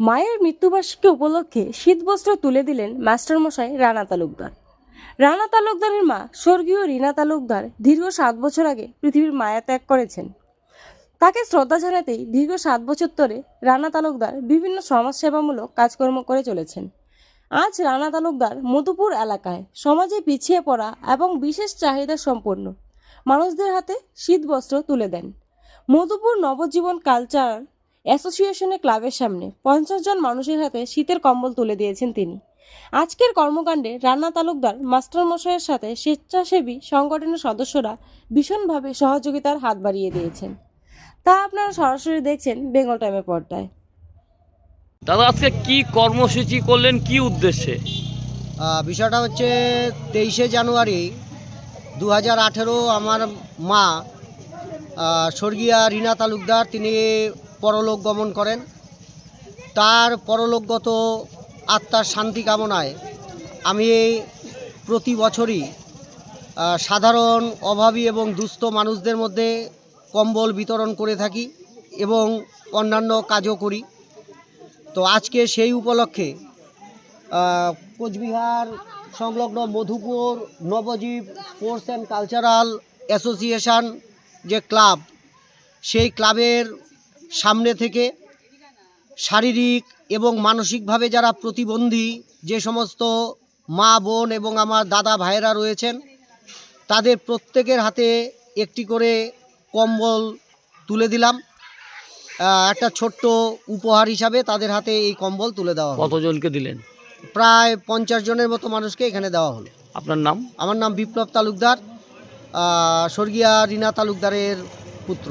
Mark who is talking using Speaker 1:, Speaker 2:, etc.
Speaker 1: মায়ের মৃত্যুবার্ষিকী উপলক্ষে শীতবস্ত্র তুলে দিলেন মাস্টারমশাই রানা তালুকদার। রানা তালুকদারের মা স্বর্গীয় রীনা তালুকদার দীর্ঘ সাত বছর আগে পৃথিবীর মায়া ত্যাগ করেছেন। তাকে শ্রদ্ধা জানাতেই দীর্ঘ সাত বছর ধরে রানা তালুকদার বিভিন্ন সমাজসেবামূলক কাজকর্ম করে চলেছেন। আজ রানা তালুকদার মধুপুর এলাকায় সমাজে পিছিয়ে পড়া এবং বিশেষ চাহিদা সম্পন্ন মানুষদের হাতে শীতবস্ত্র তুলে দেন। মধুপুর নবজীবন কালচার অ্যাসোসিয়েশনের ক্লাবের সামনে পঞ্চাশ জন মানুষের হাতে শীতের কম্বল তুলে দিয়েছেন তিনি। আজকের কর্মকাণ্ডে রান্না তালুকদার মাস্টারমশাইয়ের সাথে স্বেচ্ছাসেবী সংগঠনের সদস্যরা ভীষণভাবে সহযোগিতার হাত বাড়িয়ে দিয়েছেন। তা আপনারা সরাসরি দেখছেন বেঙ্গল টাইমের পর্দায়।
Speaker 2: দাদা আজকে কি কর্মসূচি করলেন? কি উদ্দেশ্যে?
Speaker 3: বিষয়টা হচ্ছে তেইশে জানুয়ারি দু হাজার আঠেরো আমার মা স্বর্গীয়া রীনা তালুকদার তিনি পরলোক গমন করেন। তার পরলোকগত আত্মার শান্তি কামনায় আমি প্রতি বছরই সাধারণ, অভাবী এবং দুস্থ মানুষদের মধ্যে কম্বল বিতরণ করে থাকি এবং অন্যান্য কাজও করি। তো আজকে সেই উপলক্ষে কোচবিহার সংলগ্ন Madhupur Nabajib sports and cultural association যে ক্লাব, সেই ক্লাবের সামনে থেকে শারীরিক এবং মানসিকভাবে যারা প্রতিবন্ধী যে সমস্ত মা বোন এবং আমার দাদা ভাইয়েরা রয়েছেন তাদের প্রত্যেকের হাতে একটি করে কম্বল তুলে দিলাম। একটা ছোট্ট উপহার হিসাবে তাদের হাতে এই কম্বল তুলে দেওয়া হলো।
Speaker 2: কতজনকে দিলেন?
Speaker 3: প্রায় পঞ্চাশ জনের মতো মানুষকে এখানে দেওয়া হলো।
Speaker 2: আপনার নাম?
Speaker 3: আমার নাম বিপ্লব তালুকদার স্বর্গীয়া রীনা তালুকদারের পুত্র।